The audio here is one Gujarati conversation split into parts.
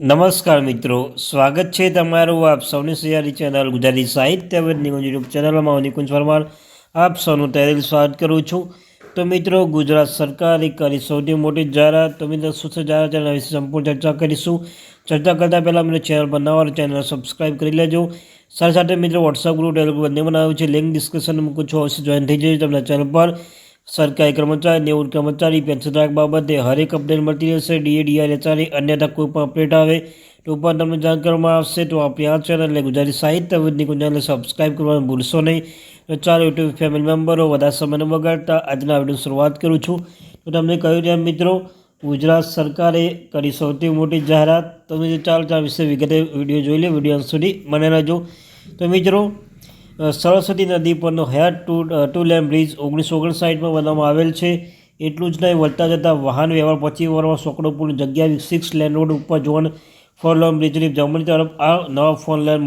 નમસ્કાર મિત્રો, સ્વાગત છે તમારું આપ સૌની સૈયારી ચેનલ ગુજરાતી સાહિત્ય વેદની યુટ્યુબ ચેનલમાં હું નિકુંજ પરમાર આપ સૌનું તહેરેલ સ્વાગત કરું છું. તો મિત્રો, ગુજરાત સરકારે કરી સૌથી મોટી જાહેરાત. તો મિત્રો, શું છે જાહેરાત તેના વિશે સંપૂર્ણ ચર્ચા કરીશું. ચર્ચા કરતાં પહેલાં મિત્રો ચેનલ પર નવા ચેનલ સબસ્ક્રાઈબ કરી લેજો. સાથે સાથે મિત્રો વોટ્સઅપ ગ્રુપ ટેલિગ્રુપ બંને બનાવ્યું છે. લિંક ડિસ્ક્રિપ્શન મૂકું છું. અવશ્ય જોઈન થઈ જજો તમને ચેનલ પર. સરકારી કર્મચારી નેવું કર્મચારી પેન્શન ધારક બાબતે હરેક અપડેટ મળતી રહેશે. ડીએ ડીઆર એચઆરએ અન્યથા કોઈ પણ અપડેટ આવે તો પણ તમને જાણ કરવામાં આવશે. તો આપણી આ એટલે ગુજરાતી સાહિત્ય વિદની ચેનલને સબસ્ક્રાઈબ કરવાનું ભૂલશો નહીં. તો ચાલો યુટ્યુબ ફેમિલી મેમ્બરો વધારે સમયને બગાડતા આજના વીડિયો શરૂઆત કરું છું. તો તમને કહ્યું તેમ મિત્રો, ગુજરાત સરકારે કરી સૌથી મોટી જાહેરાત. તમે જે ચાલ ચાલ વિશે વિગતે વીડિયો જોઈ લે, વીડિયો સુધી મને રહેજો. તો મિત્રો સરસ્વતી નદી પરનો હયાત ટુ ટુ લેમ બ્રિજ ઓગણીસો ઓગણસાઠમાં બનાવવામાં આવેલ છે. એટલું જ નહીં, વળતા જતા વાહન વ્યવહાર પચીસ વર્ષમાં સોકડો પૂર્ણ જગ્યા સિક્સ લેન રોડ ઉપર જોન ફોર લોન બ્રિજની જમણી તરફ આ નવા ફોર લેન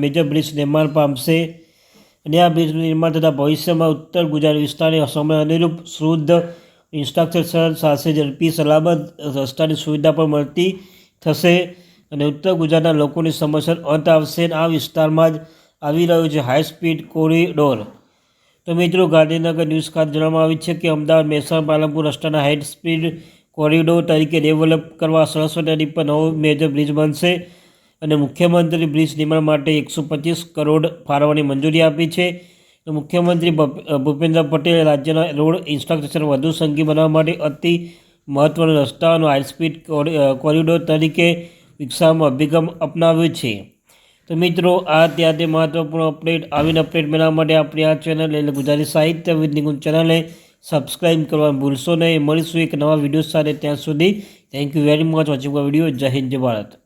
મેજર બ્રિજ નિર્માણ પામશે. અને આ બ્રિજનું નિર્માણ થતાં ભવિષ્યમાં ઉત્તર ગુજરાત વિસ્તારની સમય અનુરૂપ શુદ્ધ ઇન્ફ્રાસ્ટ્રક્ચર સાથે ઝડપી સલામત રસ્તાની સુવિધા પણ મળતી થશે. અને ઉત્તર ગુજરાતના લોકોની સમસ્યા અંત આવશે અને આ વિસ્તારમાં જ આવી રહ્યો છે હાઈ સ્પીડ કોરિડોર તો મિત્રો, ગાંધીનગર ન્યૂઝ ખાતે જણાવવામાં આવ્યું છે કે અમદાવાદ, મહેસાણા, પાલનપુર રસ્તાના હાઈ સ્પીડ કોરિડોર તરીકે ડેવલપ કરવા સરસ્વતી નદી પર નવો મેજર બ્રિજ બનશે અને મુખ્યમંત્રી બ્રિજ નિર્માણ માટે એકસો પચીસ કરોડ ફાળવવાની મંજૂરી આપી છે. મુખ્યમંત્રી ભૂપેન્દ્ર પટેલે રાજ્યના રોડ ઇન્ફ્રાસ્ટ્રક્ચર વધુ સંઘી બનાવવા માટે અતિ મહત્ત્વના રસ્તાઓનો હાઈ સ્પીડ કોરિડોર તરીકે વિકસાવવામાં અભિગમ અપનાવ્યો છે. તો મિત્રો, આ ત્યાં તે મહત્વપૂર્ણ અપડેટ આવીને અપડેટ મેળવવા માટે આપણી આ ચેનલ એટલે ગુજરાતી સાહિત્ય વિદ નિકુંજ ચેનલને સબસ્ક્રાઈબ કરવા ભૂલશો નહીં. મળીશું એક નવા વીડિયો સાથે ત્યાં સુધી. Thank you very much watching video Jai Hind Bharat.